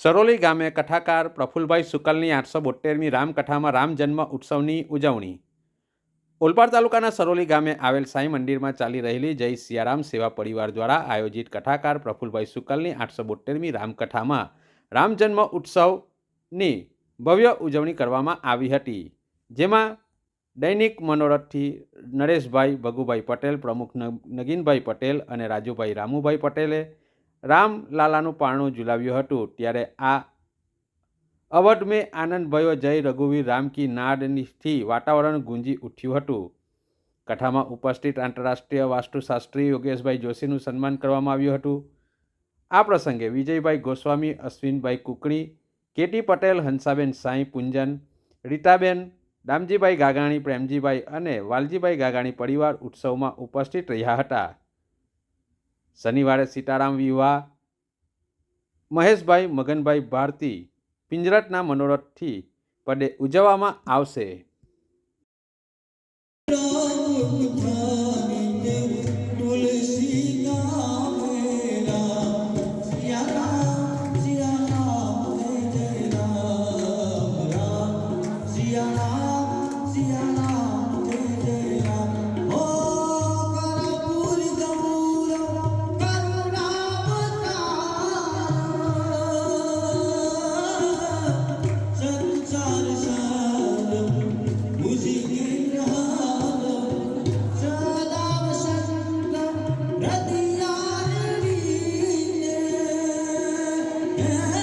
સરોલી ગામે કથાકાર પ્રફુલભાઈ શુકલની આઠસો બોતેરમી રામકથામાં રામ જન્મ ઉત્સવની ઉજવણી. ઓલપાડ તાલુકાના સરોલી ગામે આવેલ સાંઈ મંદિરમાં ચાલી રહેલી જય સિયારામ સેવા પરિવાર દ્વારા આયોજિત કથાકાર પ્રફુલભાઈ શુકલની આઠસો બોતેરમી રામકથામાં રામ જન્મ ઉત્સવની ભવ્ય ઉજવણી કરવામાં આવી હતી. જેમાં દૈનિક મનોરથથી નરેશભાઈ ભગુભાઈ પટેલ, પ્રમુખ નગીનભાઈ પટેલ અને રાજુભાઈ રામુભાઈ પટેલે રામલાલાનું પારણું ઝુલાવ્યું હતું. ત્યારે આ અવધ મેં આનંદ ભયો જય રઘુવીર રામ કી નાદથી વાતાવરણ ગુંજી ઉઠ્યું હતું. કથામાં ઉપસ્થિત આંતરરાષ્ટ્રીય વાસ્તુશાસ્ત્રી યોગેશભાઈ જોશીનું સન્માન કરવામાં આવ્યું હતું. આ પ્રસંગે વિજયભાઈ ગોસ્વામી, અશ્વિનભાઈ કુકણી, કેટી પટેલ, હંસાબેન સાંઈ પુંજન, રીતાબેન, દામજીભાઈ ગાગાણી, પ્રેમજીભાઈ અને વાલજીભાઈ ગાગાણી પરિવાર ઉત્સવમાં ઉપસ્થિત રહ્યા હતા. શનિવારે સીતારામ વિવાહ. મહેશભાઈ મગનભાઈ ભારતી પિંજરાટના મનોરથથી પડે ઉજવવામાં આવશે. Yeah.